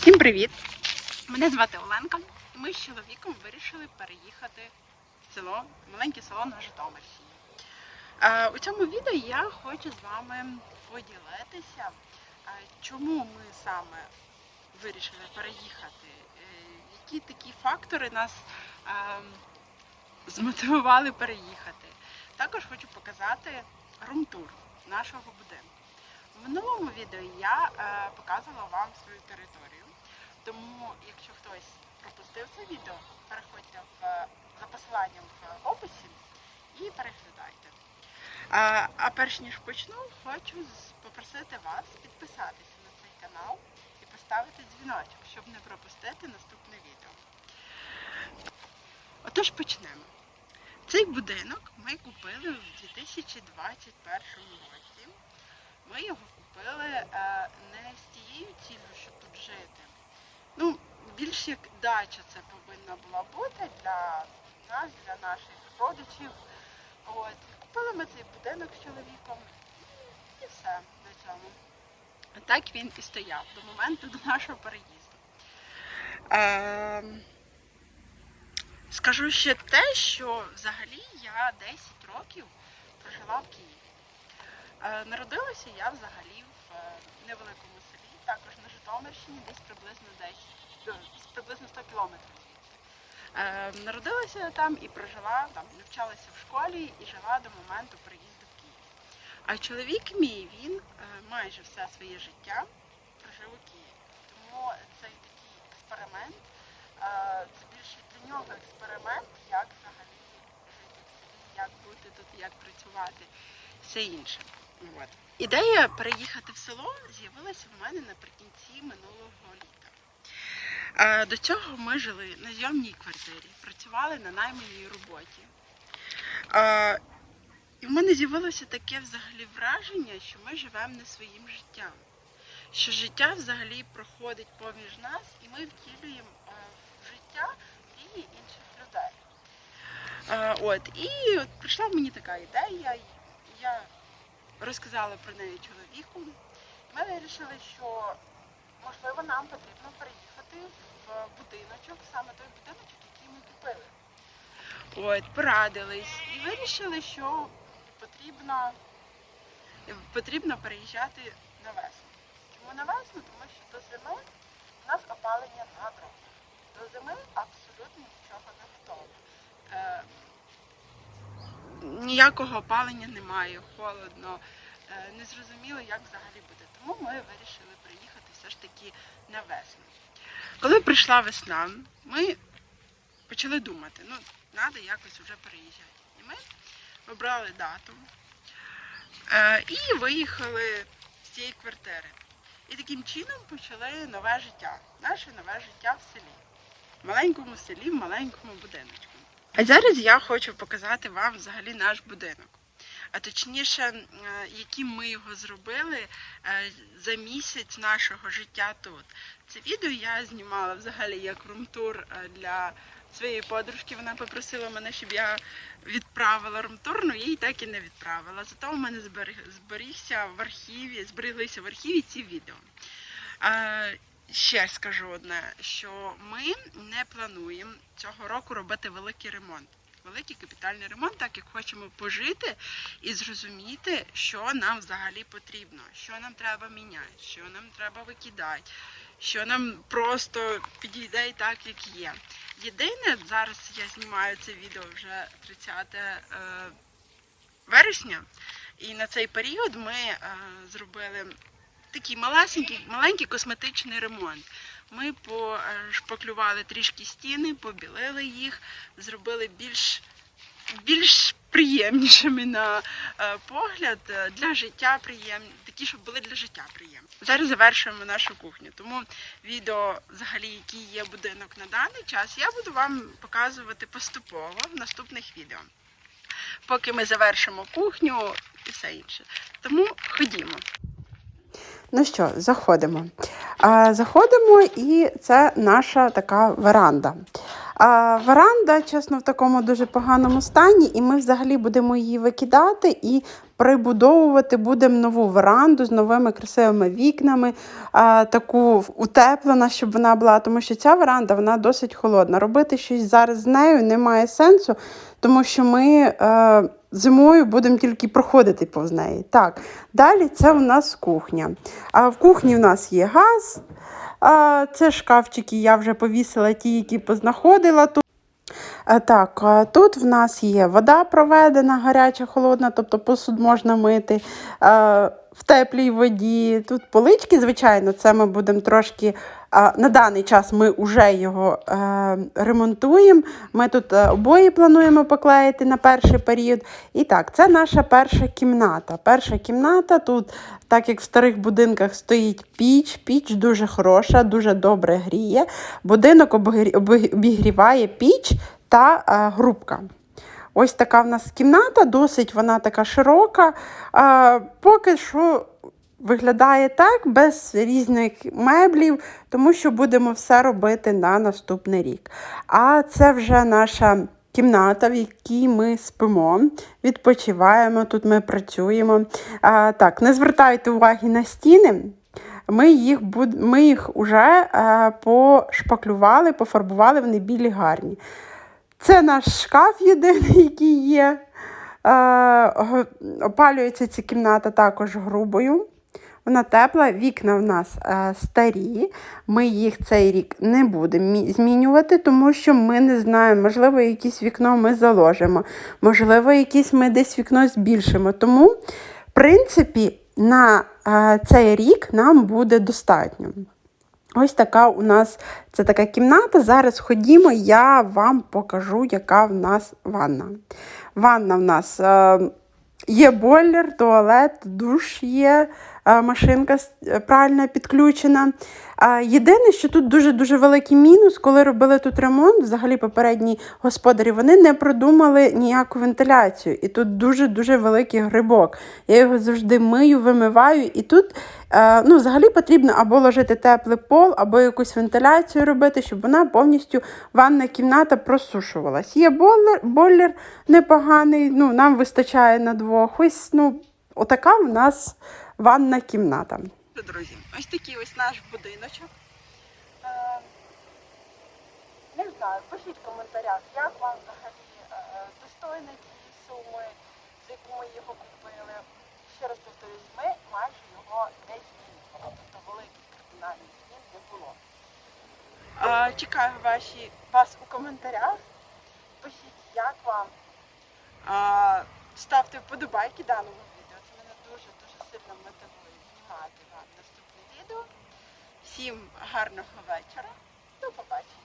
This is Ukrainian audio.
Всім привіт! Мене звати Оленка. і Ми з чоловіком вирішили переїхати в село, маленьке село на Житомирщині. Е, У цьому відео я хочу з вами поділитися, е, чому ми саме вирішили переїхати, е, які такі фактори нас змотивували переїхати. Також хочу показати румтур нашого будинку. В минулому відео я е, показувала вам свою територію. Тому, якщо хтось пропустив це відео, переходьте в, за посиланням в описі і переглядайте. А, а перш ніж почну, хочу попросити вас підписатися на цей канал і поставити дзвіночок, щоб не пропустити наступне відео. Отож почнемо. Цей будинок ми купили в 2021 році. Ми його купили е, не з тією цілею, щоб тут жити. Ну, більш як дача це повинна була бути для нас, для наших родичів. От. Купили ми цей будинок з чоловіком і все на цьому. Так він і стояв до моменту до нашого переїзду. Е, скажу ще те, що взагалі я 10 років прожила в Києві. Е, Народилася я взагалі в е, невеликому селі, також на Житомирщині, десь приблизно 10, е, десь приблизно 100 кілометрів звідси. Народилася там і прожила, там навчалася в школі і жила до моменту приїзду в Київ. А чоловік мій, він майже все своє життя прожив у Києві. Тому цей такий експеримент, це більше для нього експеримент, як взагалі жити в селі, як бути тут, як працювати, все інше. От. Ідея переїхати в село з'явилася в мене наприкінці минулого літа. Е, До цього ми жили на зйомній квартирі, працювали на найманій роботі. Е, І в мене з'явилося таке взагалі враження, що ми живемо не своїм життям. Що життя взагалі проходить поміж нас, і ми втілюємо е, в життя мрії інших людей. От, і от прийшла мені така ідея, я розказала про неї чоловіку. Ми вирішили, що можливо нам потрібно переїхати в будиночок, саме той будиночок, який ми купили. От, порадились і вирішили, що потрібно, потрібно переїжджати на весну. Чому на весну? Тому що до зими у нас опалення на дровах. До зими абсолютно нічого не готово. Ніякого опалення немає, холодно, е, незрозуміло, як взагалі буде. Тому ми вирішили приїхати все ж таки на весну. Коли прийшла весна, ми почали думати, ну, треба якось вже переїжджати. І ми обрали дату е, і виїхали з цієї квартири. І таким чином почали нове життя, наше нове життя в селі. В маленькому селі, в маленькому будиночку. А зараз я хочу показати вам взагалі наш будинок. А точніше, е, яким ми його зробили е, за місяць нашого життя тут. Це відео я знімала взагалі як румтур е, для своєї подружки. Вона попросила мене, щоб я відправила румтур, але їй так і не відправила. Зато у мене зберіг- зберігся в архіві, збереглися в архіві ці відео. Ще скажу одне, що ми не плануємо цього року робити великий ремонт. Великий капітальний ремонт, так як хочемо пожити і зрозуміти, що нам взагалі потрібно, що нам треба міняти, що нам треба викидати, що нам просто підійде і так, як є. Єдине, зараз я знімаю це відео вже 30 е, вересня, і на цей період ми е, зробили такий маленький косметичний ремонт. Ми пошпаклювали трішки стіни, побілили їх, зробили більш, більш приємнішими на е, погляд, для життя приємні, такі, щоб були для життя приємні. Зараз завершуємо нашу кухню. Тому відео, взагалі, який є будинок на даний час, я буду вам показувати поступово в наступних відео. Поки ми завершимо кухню і все інше. Тому ходімо. Ну що, заходимо. А, заходимо, і це наша така веранда. А, веранда, чесно, в такому дуже поганому стані, і ми взагалі будемо її викидати і прибудовувати будемо нову веранду з новими красивими вікнами, а, таку утеплена, щоб вона була, тому що ця веранда вона досить холодна. Робити щось зараз з нею немає сенсу, тому що ми е, зимою будемо тільки проходити повз неї. Так, далі це у нас кухня. А в кухні у нас є газ. А, це шкафчики, я вже повісила ті, які познаходила тут. Так, тут в нас є вода проведена, гаряча, холодна, тобто посуд можна мити в теплій воді. Тут полички, звичайно, це ми будемо трошки. На даний час ми вже його е, ремонтуємо. Ми тут е, обої плануємо поклеїти на перший період. І так, це наша перша кімната. Перша кімната тут, так як в старих будинках стоїть піч, піч дуже хороша, дуже добре гріє. Будинок обігріває піч та е, грубка. Ось така в нас кімната, досить вона така широка. Поки що виглядає так, без різних меблів, тому що будемо все робити на наступний рік. А це вже наша кімната, в якій ми спимо, відпочиваємо, тут ми працюємо. А, так, не звертайте уваги на стіни. Ми їх, ми їх вже е, пошпаклювали, пофарбували, вони білі гарні. Це наш шкаф єдиний, який є. Е, опалюється ця кімната також грубою. Вона тепла, вікна в нас е, старі. Ми їх цей рік не будемо змінювати, тому що ми не знаємо, можливо, якесь вікно ми заложимо, можливо, якесь ми десь вікно збільшимо. Тому, в принципі, на е, цей рік нам буде достатньо. Ось така у нас це така кімната. Зараз ходімо, я вам покажу, яка в нас ванна. Ванна в нас е, є бойлер, туалет, душ є, машинка с- е, пральна підключена. Єдине, що тут дуже-дуже великий мінус, коли робили тут ремонт, взагалі попередні господарі, вони не продумали ніяку вентиляцію. І тут дуже-дуже великий грибок. Я його завжди мию, вимиваю, і тут е, ну, взагалі потрібно або ложити теплий пол, або якусь вентиляцію робити, щоб вона повністю ванна кімната просушувалась. Є бойлер, бойлер непоганий, ну, нам вистачає на двох. Ось ну, отака в нас ванна кімната. Друзі, ось такий ось наш будиночок. Е, Не знаю, пишіть в коментарях, як вам взагалі е, достойні ті суми, за яку ми його купили. Ще раз повторюсь, ми майже його не змінювали, тобто великих кардинальних змін не було. Е, Чекаю ваші, вас у коментарях. Пишіть, як вам. Е, Ставте вподобайки даному нам мотивує знімати вам наступне відео. Всім гарного вечора. До побачення.